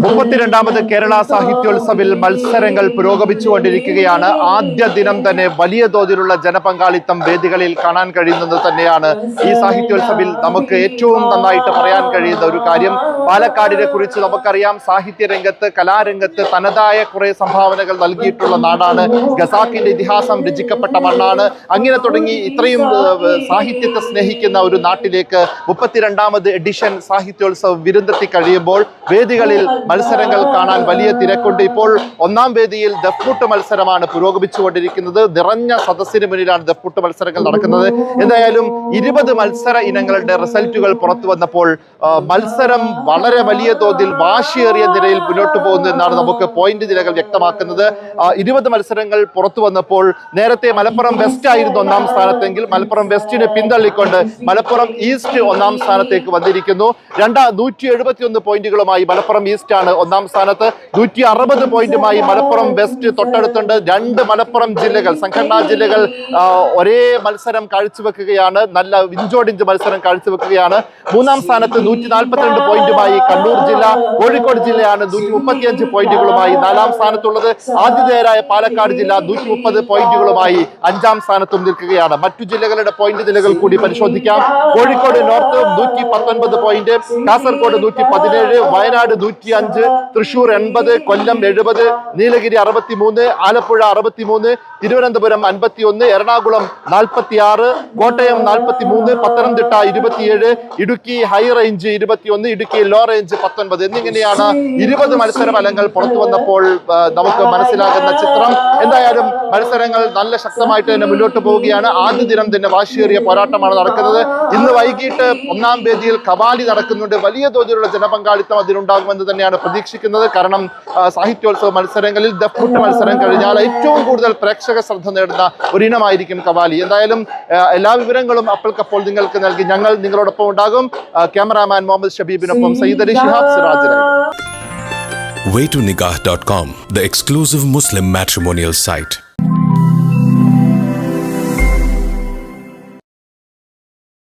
മുപ്പത്തിരണ്ടാമത് കേരള സാഹിത്യോത്സവിൽ മത്സരങ്ങൾ പുരോഗമിച്ചുകൊണ്ടിരിക്കുകയാണ്. ആദ്യ ദിനം തന്നെ വലിയ തോതിലുള്ള ജനപങ്കാളിത്തം വേദികളിൽ കാണാൻ കഴിയുന്നത് തന്നെയാണ് ഈ സാഹിത്യോത്സവിൽ നമുക്ക് ഏറ്റവും നന്നായിട്ട് പറയാൻ കഴിയുന്ന ഒരു കാര്യം. പാലക്കാടിനെ കുറിച്ച് നമുക്കറിയാം സാഹിത്യ രംഗത്ത് കലാരംഗത്ത് തനതായ കുറെ സംഭാവനകൾ നൽകിയിട്ടുള്ള നാടാണ്. ഗസാക്കിന്റെ ഇതിഹാസം രചിക്കപ്പെട്ട മണ്ണാണ്. അങ്ങനെ തുടങ്ങി ഇത്രയും സാഹിത്യത്തെ സ്നേഹിക്കുന്ന ഒരു നാട്ടിലേക്ക് മുപ്പത്തിരണ്ടാമത് എഡിഷൻ സാഹിത്യോത്സവം വിരുന്നെത്തി കഴിയുമ്പോൾ വേദികളിൽ മത്സരങ്ങൾ കാണാൻ വലിയ തിരക്കുണ്ട്. ഇപ്പോൾ ഒന്നാം വേദിയിൽ ദഫ്മുട്ട് മത്സരമാണ് പുരോഗമിച്ചുകൊണ്ടിരിക്കുന്നത്. നിറഞ്ഞ സദസ്സിന് മുന്നിലാണ് ദഫ്മുട്ട് മത്സരങ്ങൾ നടക്കുന്നത്. എന്തായാലും ഇരുപത് മത്സര ഇനങ്ങളുടെ റിസൾട്ടുകൾ പുറത്തു വന്നപ്പോൾ മത്സരം വളരെ വലിയ തോതിൽ വാശിയേറിയ നിലയിൽ മുന്നോട്ട് പോകുന്നു എന്നാണ് നമുക്ക് പോയിന്റ് നിലകൾ വ്യക്തമാക്കുന്നത്. ഇരുപത് മത്സരങ്ങൾ പുറത്തു വന്നപ്പോൾ നേരത്തെ മലപ്പുറം വെസ്റ്റ് ആയിരുന്നു ഒന്നാം സ്ഥാനത്തെങ്കിൽ മലപ്പുറം വെസ്റ്റിനെ പിന്തള്ളിക്കൊണ്ട് മലപ്പുറം ഈസ്റ്റ് ഒന്നാം സ്ഥാനത്തേക്ക് വന്നിരിക്കുന്നു. രണ്ടാം നൂറ്റി എഴുപത്തി ഒന്ന് പോയിന്റുകളുമായി മലപ്പുറം ഈസ്റ്റ് ആണ്. ഒന്നാം സ്ഥാനത്ത് നൂറ്റി അറുപത് പോയിന്റുമായി മലപ്പുറം വെസ്റ്റ് തൊട്ടടുത്തുണ്ട്. രണ്ട് മലപ്പുറം ജില്ലകൾ സംഘടനാ ജില്ലകൾ ഒരേ മത്സരം കാഴ്ചവെക്കുകയാണ്. നല്ല ഇഞ്ചോടിഞ്ച് മത്സരം കാഴ്ചവെക്കുകയാണ്. മൂന്നാം സ്ഥാനത്ത് നൂറ്റി നാൽപ്പത്തിരണ്ട് പോയിന്റുമായി കണ്ണൂർ ജില്ല കോഴിക്കോട് ജില്ലയാണ് നൂറ്റി മുപ്പത്തിയഞ്ച് പോയിന്റുകളുമായി നാലാം സ്ഥാനത്തുള്ളത്. ആതിഥേയരായ പാലക്കാട് ജില്ല നൂറ്റി മുപ്പത് പോയിന്റുകളുമായി അഞ്ചാം സ്ഥാനത്തും നിൽക്കുകയാണ്. മറ്റു ജില്ലകളുടെ പോയിന്റ് നിലകൾ കൂടി പരിശോധിക്കാം. കോഴിക്കോട് നോർത്ത് നൂറ്റി പത്തൊൻപത് പോയിന്റ് കാസർഗോഡ് നൂറ്റി പതിനേഴ് വയനാട് നൂറ്റി അഞ്ച് തൃശൂർ എൺപത് കൊല്ലം എഴുപത് നീലഗിരി അറുപത്തി മൂന്ന് ആലപ്പുഴ അറുപത്തി മൂന്ന് തിരുവനന്തപുരം അൻപത്തി ഒന്ന് എറണാകുളം നാൽപ്പത്തി ആറ് കോട്ടയം നാൽപ്പത്തി മൂന്ന് പത്തനംതിട്ട ഇരുപത്തിയേഴ് ഇടുക്കി ഹൈ റേഞ്ച് ഇരുപത്തി ഒന്ന് ഇടുക്കി ലോ റേഞ്ച് പത്തൊൻപത് എന്നിങ്ങനെയാണ് ഇരുപത് മത്സര ഫലങ്ങൾ പുറത്തു വന്നപ്പോൾ നമുക്ക് മനസ്സിലാകുന്ന ചിത്രം. എന്തായാലും മത്സരങ്ങൾ നല്ല ശക്തമായിട്ട് തന്നെ മുന്നോട്ട് പോവുകയാണ്. ആദ്യ ദിനം തന്നെ വാശിയേറിയ പോരാട്ടമാണ് നടക്കുന്നത്. ഇന്ന് വൈകിട്ട് ഒന്നാം വേദിയിൽ കവാലി നടക്കുന്നുണ്ട്. വലിയ തോതിലുള്ള ജനപങ്കാളിത്തം അതിനുണ്ടാകുമെന്ന് തന്നെയാണ് പ്രതീക്ഷിക്കുന്നത്. കാരണം സാഹിത്യോത്സവ മത്സരങ്ങളിൽ ദഫ്മുട്ട് മത്സരം കഴിഞ്ഞാൽ ഏറ്റവും കൂടുതൽ പ്രേക്ഷക ശ്രദ്ധ നേടുന്ന ഒരിനമായിരിക്കും കവാലി. എന്തായാലും എല്ലാ വിവരങ്ങളും അപ്പോൾക്കപ്പോൾ നിങ്ങൾക്ക് നൽകി ഞങ്ങൾ നിങ്ങളോടൊപ്പം ഉണ്ടാകും. ക്യാമറാമാൻ മുഹമ്മദ് ഷബീബിനൊപ്പം സയ്യിദ് അലി ഷിഹാബ് സിറാജിനെ Way to Nikah.com, the exclusive Muslim matrimonial site.